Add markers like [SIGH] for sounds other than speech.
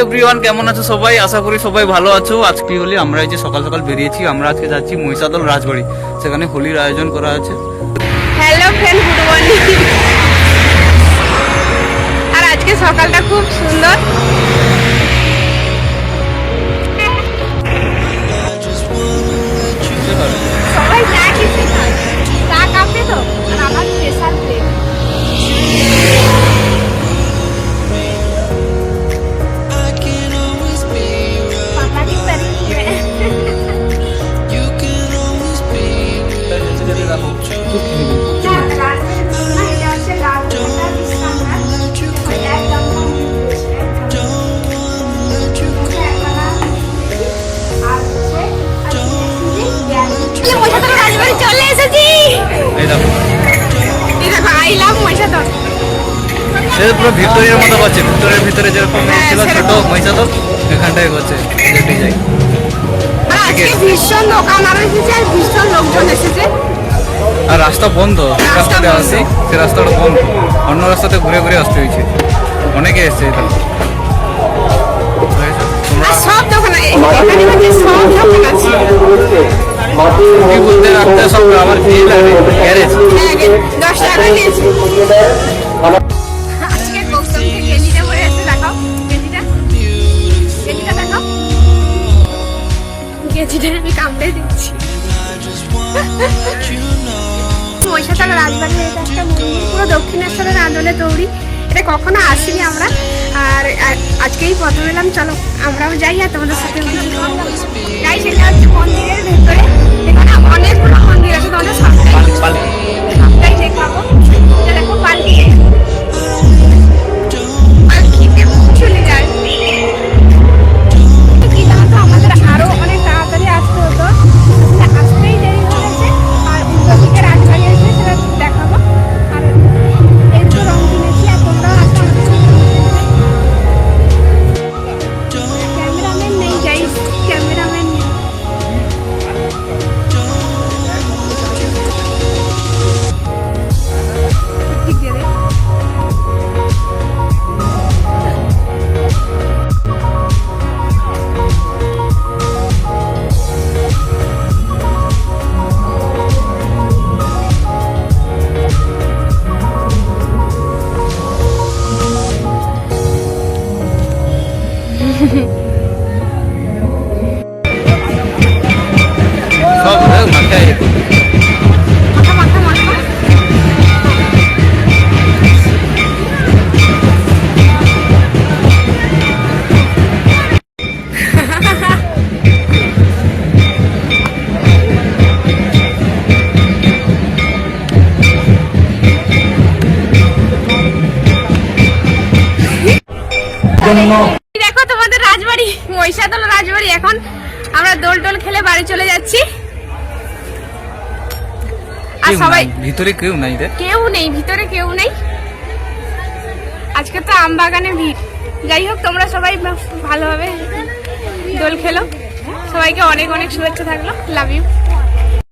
Everyone কেমন আছো সবাই? আশা করি সবাই ভালো আছো। আজকে হলি? আমরা এই যে সকাল সকাল বেরিয়েছি। আমরা আজকে যাচ্ছি মহিষাদল রাজবাড়ি। সেখানে হোলির আয়োজন করা আছে। হ্যালো ফ্রেন্ড গুড মর্নিং আর আজকে সকালটা খুব সুন্দর। সে পুরো ভিক্টোরিয়ার মতো পাচ্ছে ভিক্টোরিয়ার ভিতরে যেরকম হ্যাঁ, ছিল ছোট সেরকম। মহিষাদল এখানটায় করছে ডিজাইন ভীষণ দোকান আর ভীষণ লোকজন এসেছে। আর রাস্তা বন্ধ যে রাস্তাতে। আসি সে রাস্তাটা বন্ধ। অন্য রাস্তাতে ঘুরে ঘুরে আসতে হয়েছে। অনেকে এসছে এটা সব দোকান এখানে মানে সব দোকান আছে। কি বলতে রাখতে সব আমার ভিড় লাগে গ্যারেজ। হ্যাঁ, দশ টাকা নিয়েছি গেঞ্জিটা আমি কামড়ে দিচ্ছি। [LAUGHS] মহিষাতলা রাজবাড়ির এটা একটা মন্দির। পুরো দক্ষিণেশ্বরের আদলে তৈরি এটা কখনো আসিনি আমরা। আর আজকেই প্রথম এলাম। চলো আমরাও যাই আর তোমাদের সাথে যাই সেটা হচ্ছে মন্দিরের ভেতরে। এখানে অনেকগুলো মন্দির আছে। তোমাদের সবটাই দেখাবো। দেখো তোমাদের রাজবাড়ি মহিষাদল রাজবাড়ি। এখন আমরা দোল টোল খেলে বাড়ি চলে যাচ্ছি। আর সবাই ভিতরে কেউ নাই রে। কেউ নেই ভিতরে কেউ নেই। আজকে তো আম বাগানে ভিড়। যাই হোক তোমরা সবাই ভালোভাবে দোল খেলো। সবাইকে অনেক অনেক শুভেচ্ছা থাকল। Love you